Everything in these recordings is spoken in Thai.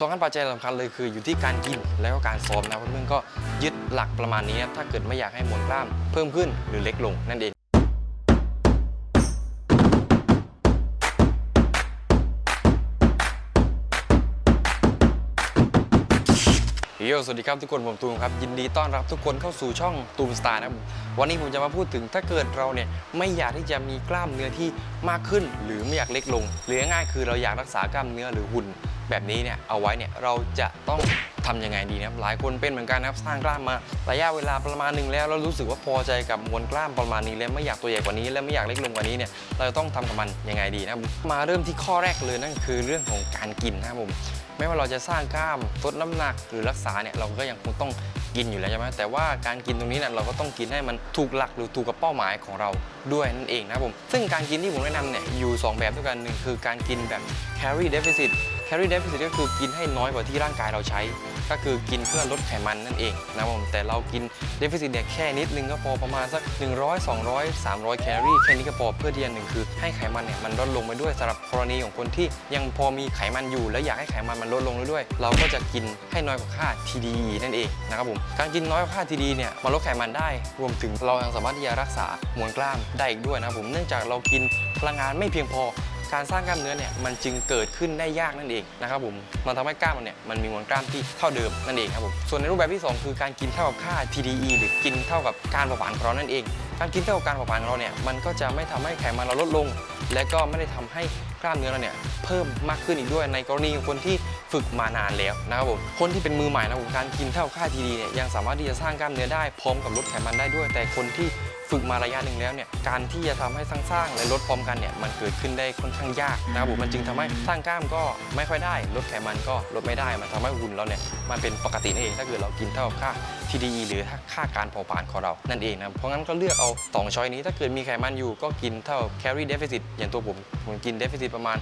สองขั้นปัจจัยสำคัญเลยคืออยู่ที่การกินแล้วก็การซ้อมนะเพื่อนๆก็ยึดหลักประมาณนี้นะถ้าเกิดไม่อยากให้มวลกล้ามเพิ่มขึ้นหรือเล็กลงนั่นเองโยสวัสดีครับทุกคนผมตูมครับยินดีต้อนรับทุกคนเข้าสู่ช่องตูมสตาร์นะครับวันนี้ผมจะมาพูดถึงถ้าเกิดเราเนี่ยไม่อยากที่จะมีกล้ามเนื้อที่มากขึ้น หรือไม่อยากเล็กลงหรือง่ายคือเราอยากรักษากล้ามเนื้อหรือหุ่น แบบนี้เนี่ยเอาไว้เนี่ยเราจะต้องทำยังไงดีนะครับหลายคนเป็นเหมือนกันนะครับสร้างกล้ามมาระยะเวลาประมาณหนึ่งแล้วเรารู้สึกว่าพอใจกับมวลกล้ามประมาณนี้แล้วไม่อยากตัวใหญ่กว่านี้ และไม่อยากเล็กลงกว่านี้เนี่ยเราจะต้องทำกับมันยังไงดีนะครับมาเริ่มที่ข้อแรกเลยนั่นคือเรื่องของการกินนะครับผมไม่ว่าเราจะสร้างกล้ามลดน้ำหนักหรือรักษาเนี่ยเราก็ยังคงต้อง กินอยู่แล้วใช่ไหมแต่ว่าการกินตรงนี้เนี่ยเราก็ต้องกินให้มันถูกหลักหรือถูกกับเป้าหมายของเราด้วยนั่นเองนะครับผมซึ่งการกินที่ผมแนะนำเนี่ยอยู่ 2 แบบด้วยกันหนึ่งคือการกินแบบ calorie deficit calorie deficit ก็คือกินให้น้อยกว่าที่ร่างกายเราใช้ ก็คือกินเพื่อลดไขมันนั่นเองนะครับผมแต่เรากิน deficit เนี่ยแค่นิดนึงก็พอประมาณสัก 100 200 300 แคลอรี่แค่นี้ก็พอเพื่อที่จะหนึ่งคือให้ไขมันเนี่ยมันลดลงไปด้วยสำหรับกรณีของคนที่ยังพอมีไขมันอยู่ และอยากให้ไขมันมันลดลงด้วย เราก็จะกินให้น้อยกว่าค่า TDE นั่นเองนะครับผมการกินน้อยกว่าค่า TDE เนี่ยมันลดไขมันได้ รวมถึงเรายังสามารถที่จะรักษามวลกล้ามได้อีกด้วยนะครับผมเนื่องจากเรากินพลังงานไม่เพียงพอ การสร้างกล้ามเนื้อเนี่ยมันจึงเกิดขึ้นได้ยากนั่นเองนะครับผมมันทำให้กล้ามเราเนี่ยมันมีมวลกล้ามที่เท่าเดิมนั่นเองครับผมส่วนในรูปแบบที่ 2 คือการกินเท่ากับค่า TDE หรือกินเท่ากับการเผาผลาญของเรานั่นเอง การกินเท่ากับการเผาผลาญของเราเนี่ยมันก็จะไม่ทำให้ไขมันเราลดลง และก็ไม่ได้ทำให้กล้ามเนื้อเราเนี่ยเพิ่มมากขึ้นอีกด้วยในกรณีของคนที่ฝึกมานานแล้วนะครับผมคนที่เป็นมือใหม่นะครับผมการกินเท่ากับค่า TDE เนี่ยยังสามารถที่จะสร้างกล้ามเนื้อได้พร้อมกับลดไขมันได้ด้วย แต่คนที่ ฝึกมาระยะหนึ่งแล้วเนี่ยการที่จะทำให้สร้างสร้างและลดพร้อมกันเนี่ยมันเกิดขึ้นได้ค่อนข้างยากนะครับผมมันจึงทำให้สร้างกล้ามก็ไม่ค่อยได้ ลดไขมันก็ลดไม่ได้ มันทำให้หุ่นเราเนี่ยมันเป็นปกตินั่นเองถ้าเกิดเรากินเท่ากับค่า TDE หรือค่าการเผาผลาญของเรานั่นเองนะเพราะงั้นก็เลือกเอาสองช้อยนี้ถ้าเกิดมีไขมันอยู่ก็กินเท่า calorie deficit อย่างตัวผมผมกิน deficit ประมาณ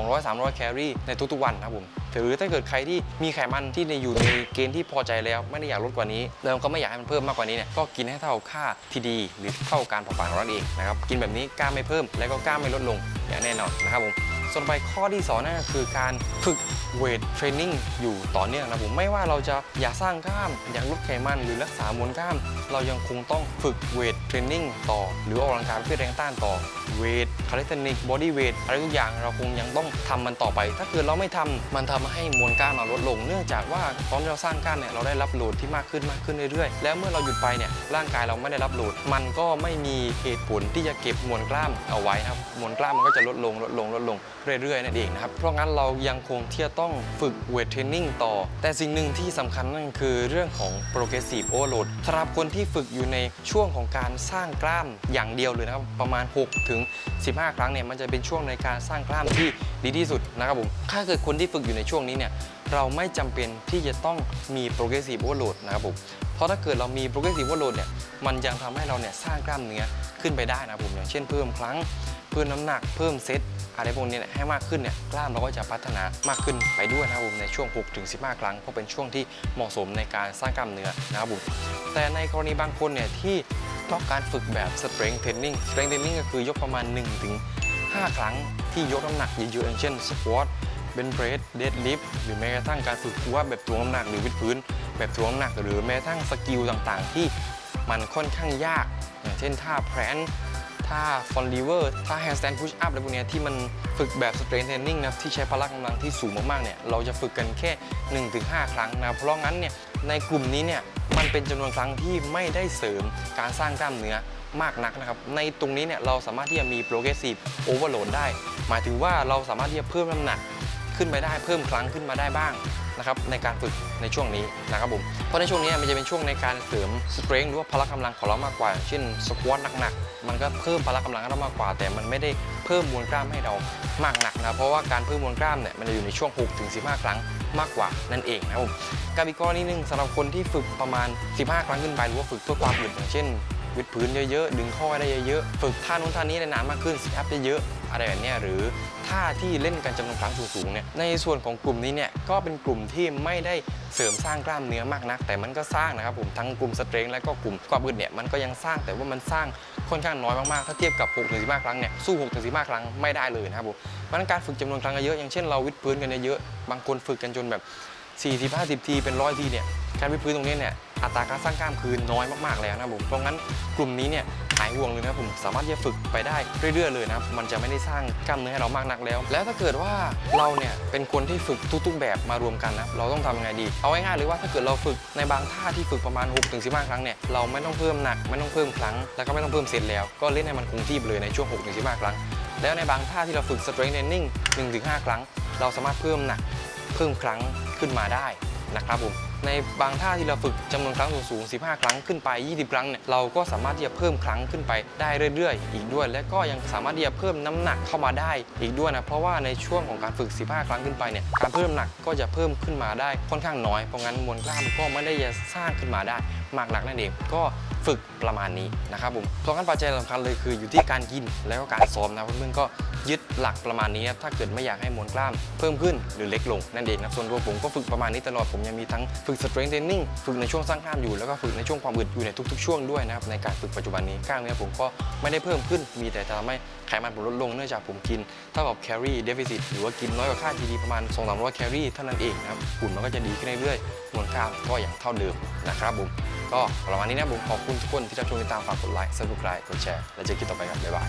200-300 แคลอรี่ในทุกๆวันนะครับผม หรือถ้าเกิดใครที่มีไขมันที่ในอยู่ในเกณฑ์ที่พอใจแล้ว ไม่ได้อยากลดกว่านี้แล้วก็ไม่อยากให้มันเพิ่มมากกว่านี้เนี่ยก็กินให้เท่าค่า TD หรือเท่าการเผาผลาญของเราเองนะครับกินแบบนี้กล้ามไม่เพิ่ม และก็กล้ามไม่ลดลงอย่างแน่นอนนะครับผมส่วนไปข้อที่สองนั่นก็คือการฝึกเวทเทรนนิ่งอยู่ต่อเนื่องนะผมไม่ว่าเราจะอยากสร้างกล้ามอยากลดไขมันหรือรักษามวลกล้าม เรายังคงต้องฝึกเวทเทรนนิ่งต่อ หรือออกกำลังกายเพื่อแรงต้านต่อเวทคาลิสเทนิกบอดี้เวทอะไรทุกอย่างเราคงยังต้องทำมันต่อไป ถ้าเกิดเราไม่ทำมันทำให้มวลกล้ามเราลดลง เนื่องจากว่าตอนที่เราสร้างกล้ามเนี่ยเราได้รับโหลดที่มากขึ้นมากขึ้นเรื่อยๆ แล้วเมื่อเราหยุดไปเนี่ยร่างกายเราไม่ได้รับโหลด มันก็ไม่มีเหตุผลที่จะเก็บมวลกล้ามเอาไว้นะครับมวลกล้ามมันก็จะลดลงลดลงลดลงเรื่อยๆนั่นเองนะครับเพราะงั้นเรายังคงที่จะต้องฝึกเวทเทรนนิ่งต่อ แต่สิ่งหนึ่งที่สำคัญนั่นคือเรื่องของ progressive overload สำหรับคนที่ฝึกอยู่ในช่วงของการสร้างกล้ามอย่างเดียวเลยนะครับประมาณ 6 ถึง 15 ครั้งเนี่ยมันจะเป็นช่วงในการสร้างกล้ามที่ดีที่สุดนะครับผมถ้าเกิดคนที่ฝึกอยู่ในช่วงนี้เนี่ยเราไม่จำเป็นที่จะต้องมี progressive overload นะครับผมเพราะถ้าเกิดเรามี progressive overload เนี่ยมันยังทำให้เราเนี่ยสร้างกล้ามเนื้อขึ้นไปได้นะครับผมอย่างเช่นเพิ่มครั้งเพิ่มน้ำหนักเพิ่มเซตอะไรพวกนี้ให้มากขึ้นเนี่ยกล้ามเราก็จะพัฒนามากขึ้นไปด้วยนะครับผมในช่วง 6-15 ครั้งเพราะเป็นช่วงที่เหมาะสมในการสร้างกล้ามเนื้อนะครับผมแต่ในกรณีบางคนเนี่ยที่ ต้องการฝึกแบบ strength training strength training ก็คือยกประมาณ 1-5 ครั้งที่ยกน้ำหนักเยอะๆอย่างเช่น squat เบนเพรสเดดลิฟหรือแม้กระทั่งการฝึกว่าแบบถ่วงน้ำหนักหรือวิดพื้น แบบถ่วงน้ำหนักหรือแม้กระทั่งสกิลต่างๆ ที่มันค่อนข้างยาก อย่างเช่นท่าแพรน ท่าฟอนลีเวอร์ท่าแฮนด์สแตนด์พุชอัพอะไรพวกเนี้ยที่มันฝึกแบบสเตรนเทรนนิ่งนะที่ใช้พละกำลังที่สูงมากๆเนี่ยเราจะฝึกกันแค่ 1-5 ครั้งนะเพราะงั้นเนี่ยในกลุ่มนี้เนี่ยมันเป็นจำนวนครั้งที่ไม่ได้เสริมการสร้างกล้ามเนื้อมากนักนะครับ ในตรงนี้เนี่ยเราสามารถที่จะมี progressive overload ได้ หมายถึงว่าเราสามารถที่จะเพิ่มน้ำหนักขึ้นไปได้เพิ่มครั้งขึ้นมาได้บ้าง นะครับในการฝึกในช่วงนี้นะครับผมเพราะในช่วงนี้มันจะเป็นช่วงในการเสริมสเตร n g หรือว่าพละกำลังของเรามากกว่า เช่นสควอตหนักๆมันก็เพิ่มพละกำลังเรามากกว่า แต่มันไม่ได้เพิ่มมวลกล้ามให้เรามากหนักนะเพราะว่าการเพิ่มมวลกล้ามเนี่ยมันจะอยู่ในช่วง 6-15 ครั้งมากกว่านั่นเองนะครับผมกับอีกกรณีหนึ่งสำหรับคนที่ฝึกประมาณ 15 ครั้งขึ้นไปหรือว่าฝึกเพื่อความอึดอย่างเช่น วิดพื้นเยอะๆ ดึงข้อได้เยอะๆ ฝึกท่านู้นท่านี้ได้นานมากขึ้นซิอัพเยอะๆ อะไรแบบนี้หรือท่าที่เล่นกันจำนวนครั้งสูงๆ เนี่ย ในส่วนของกลุ่มนี้เนี่ยก็เป็นกลุ่มที่ไม่ได้เสริมสร้างกล้ามเนื้อมากนัก แต่มันก็สร้างนะครับผมทั้งกลุ่มสเตร n งและก็กลุ่มความอึดเนี่ยมันก็ยังสร้างแต่ว่ามันสร้างค่อนข้างน้อยมากๆ ถ้าเทียบกับ6ถึง15ครั้งเนี่ยสู้6ถึง15ครั้งไม่ได้เลยนะครับผมเพราะนั้นการฝึกจำนวนครั้งเยอะอย่างเช่นเราวิดพื้นกันเยอะๆบางคนฝึกกันจนแบบ40 50ทีเป็นร้อยทีเนี่ยการวิดพื้นตรงนี้เนี่ย อัตราการสร้างกล้ามคือน้อยมากๆแล้วนะครับผมเพราะงั้นกลุ่มนี้เนี่ยหายห่วงเลยนะผมสามารถที่จะฝึกไปได้เรื่อยๆเลยนะมันจะไม่ได้สร้างกล้ามเนื้อให้เรามากนักแล้ว แล้วถ้าเกิดว่าเราเนี่ยเป็นคนที่ฝึกทุกๆ แบบมารวมกันนะเราต้องทำยังไงดี เอาง่ายๆเลยว่าถ้าเกิดเราฝึกในบางท่าที่ฝึกประมาณ6ถึง15ครั้งเนี่ยเราไม่ต้องเพิ่มหนักไม่ต้องเพิ่มครั้ง แล้วก็ไม่ต้องเพิ่มเซตแล้ว ก็เล่นให้มันคงที่ไปเลยในช่วง6ถึง15ครั้ง แล้วในบางท่าที่เราฝึก strength training 1-5 ครั้ง เราสามารถเพิ่มหนักเพิ่มครั้งขึ้นมาได้นะครับผม ในบางท่าที่เราฝึกจำนวนครั้งสูงๆ15 ครั้งขึ้นไป 20 ครั้งเนี่ยเราก็สามารถที่จะเพิ่มครั้งขึ้นไปได้เรื่อย ๆ อีกด้วย และก็ยังสามารถที่จะเพิ่มน้ำหนักเข้ามาได้อีกด้วยนะเพราะว่าในช่วงของการฝึก 15 ครั้งขึ้นไปเนี่ยการเพิ่มน้ำหนักก็จะเพิ่มขึ้นมาได้ค่อนข้างน้อยเพราะงั้นมวลกล้ามก็ไม่ได้จะสร้างขึ้นมาได้ มากนักนั่นเองก็ฝึกประมาณนี้นะครับผมเพราะงั้นปัจจัยสำคัญเลยคืออยู่ที่การกินแล้วก็การซ้อมนะเพื่อนๆก็ยึดหลักประมาณนี้ครับถ้าเกิดไม่อยากให้มวลกล้ามเพิ่มขึ้นหรือเล็กลงนั่นเองนะส่วนตัวผมก็ฝึกประมาณนี้ตลอดผมยังมีทั้งฝึก strength training ฝึกในช่วงสร้างกล้ามอยู่แล้วก็ฝึกในช่วงความอึดอยู่ในทุกๆช่วงด้วยนะครับในการฝึกปัจจุบันนี้กล้ามเนื้อผมก็ไม่ได้เพิ่มขึ้น มีแต่จะทำให้ไขมันผมลดลงเนื่องจากผมกินเท่ากับ calorie deficit หรือว่ากินน้อยกว่าค่า GD ประมาณ2-300แคลอรี่เท่านั้นเองนะครับหุ่นมันก็จะดีขึ้นเรื่อยๆมวลกล้ามก็อย่างเท่าเดิมนะครับผมก็ประมาณนี้นะผมขอบคุณทุกคนที่รับชมติดตามฝากกดไลค์ subscribe กดแชร์ แล้วเจอกันต่อไปครับบ๊ายบาย